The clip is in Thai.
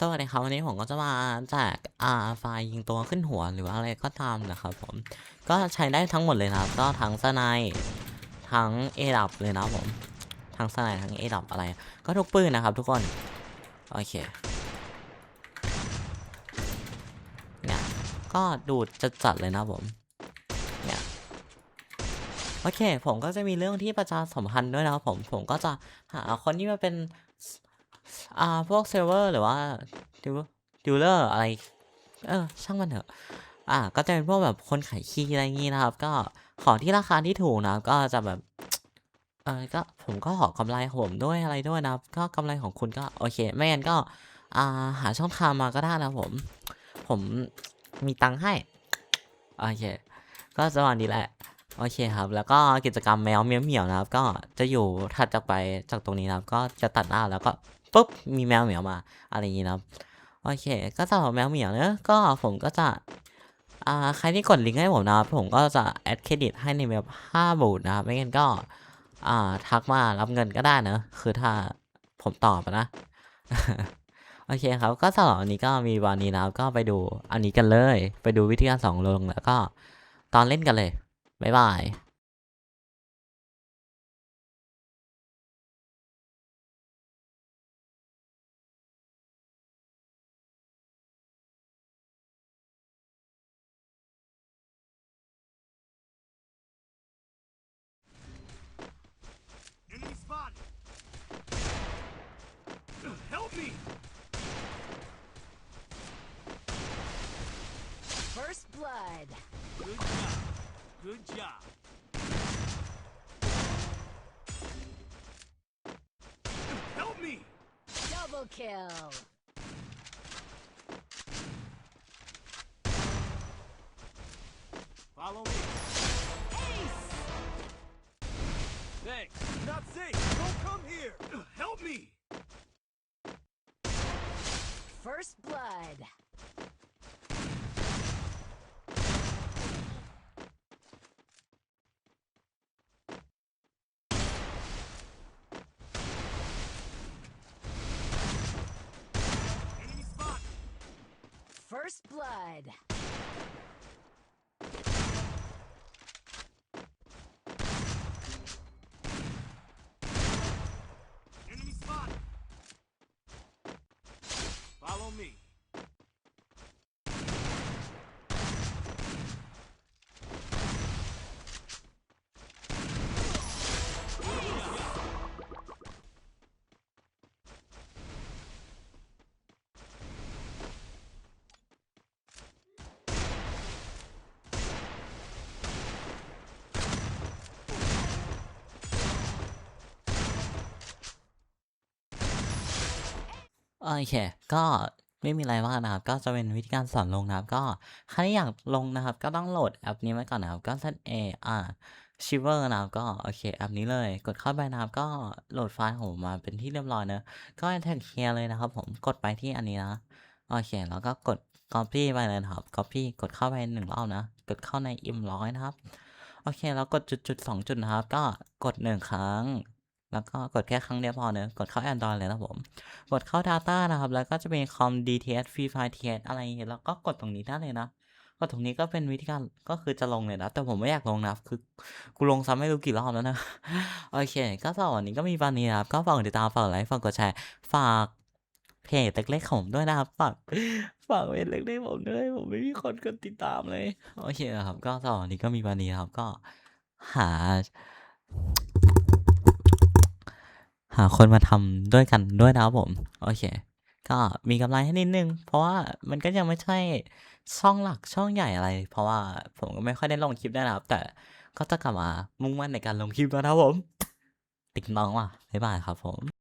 สวัสดีครับวันนี้ผมก็จะมาแจกอ่าไฟล์ยิงตัวขึ้นหัวหรือว่าอะไรก็ตามนะครับผมก็ใช้ได้ทั้งหมดเลยนะครับ ก็ทั้งสไนด์ทั้งเอดับเลยนะผมทั้งสไนด์ทั้งเอดับอะไร ก็ทุกปืนนะครับทุกคนโอเคเนี่ยก็ดูดจ,จัดเลยนะผมเนี่ยโอเค ผมก็จะมีเรื่องที่ประชาสัมพันธ์ด้วยนะครับผมผมก็จะหาคนที่มาเป็น อ่าพวกเซิร์ฟเวอร์หรือว่าดิวดิวเลอร์อะไร เออ ช่างมันเถอะ อ่า ก็จะเป็นพวกแบบคนขายคีย์อะไรอย่างงี้นะครับ ก็ของที่ราคาที่ถูกนะครับ ก็จะแบบ เออก็ผมก็ขอกำไรของผมด้วยอะไรด้วยนะครับ ก็กำไรของคุณก็โอเค ไม่งั้นก็อ่าหาช่องทางมาก็ได้นะผม ผมมีตังค์ให้ โอเค ก็จะวันนี้แหละ โอเคครับ แล้วก็กิจกรรมแมวเมียวเหมียวนะครับ ก็จะอยู่ถัดจากไปจากตรงนี้นะครับ ก็จะตัดหน้าแล้วก็ปุ๊บมีแมวเหมียวมา อะไรอย่างนี้นะครับ โอเค ก็สำหรับแมวเหมียวเนอะก็ผมก็จะอ่าใครที่กดลิงก์ให้ผมนะครับผมก็จะแอดเครดิตให้ในเว็บ5บูทนะครับไม่งั้นก็อ่าทักมารับเงินก็ได้เนอะคือถ้าผมตอบนะโอเคครับ ก็สำหรับวันนี้ก็มีวันนี้นะครับก็ไปดูอันนี้กันเลย ไปดูวิธีการสองลงแล้วก็ตอนเล่นกันเลย บ๊ายบาย Enemy spotted! Help me! First blood. Good job. Help me! Double kill. Follow me. Ace. Thanks. Not safe. Don't come here. Help me! First blood. First blood. โอเค ก็ไม่มีอะไรมากนะครับ ก็จะเป็นวิธีการสอนลงนะครับ ก็ใครอยากลงนะครับ ก็ต้องโหลดแอปนี้ไว้ก่อนนะครับ ก็ Z A R Shiver นะครับ ก็โอเคแอปนี้เลย กดเข้าไปนะครับ ก็โหลดไฟล์ของผมมาเป็นที่เรียบร้อยเนอะก็แท็กเคลียร์เลยนะครับ ผม กดไปที่อันนี้นะ โอเค แล้วก็กด copy ไปเลยนะครับ copy กดเข้าไปหนึ่งรอบนะ กดเข้าใน im ร้อยนะครับ โอเค แล้วกดจุดจุดสองจุดนะครับ ก็กดหนึ่งครั้ง แล้วก็กดแค่ครั้งเดียวพอเนอะกดเข้า Android เลยนะผม กดเข้า Data นะครับ แล้วก็จะเป็นคอม DTS Free Fire TS อะไร แล้วก็กดตรงนี้ได้เลยนะกดตรงนี้ก็เป็นวิธีการก็คือจะลงเลยนะ แต่ผมไม่อยากลงนะครับคือกูลงซ้ำไม่รู้กี่รอบแล้วนะ โอเค ก็สำหรับวันนี้ก็มีวันนี้นะครับ ก็ฝากติดตามฝากไลค์ฝากกดแชร์ฝากเพจเล็กๆของผมด้วยนะครับฝากฝากเพจเล็กๆผมด้วยผมไม่มีคนกดติดตามเลย โอเคนะครับ ก็สำหรับวันนี้ก็มีวันนี้นะครับก็หา หาคนมาทำด้วยกันด้วยนะครับผม โอเค ก็มีกำไรให้นิดนึง เพราะว่ามันก็ยังไม่ใช่ช่องหลักช่องใหญ่อะไร เพราะว่าผมก็ไม่ค่อยได้ลงคลิปด้นะครับ แต่ก็จะกลับมามุ่งมั่นในการลงคลิปแล้วนะครับผม ติ๊งน้องว่ะบ๊ายบายครับผม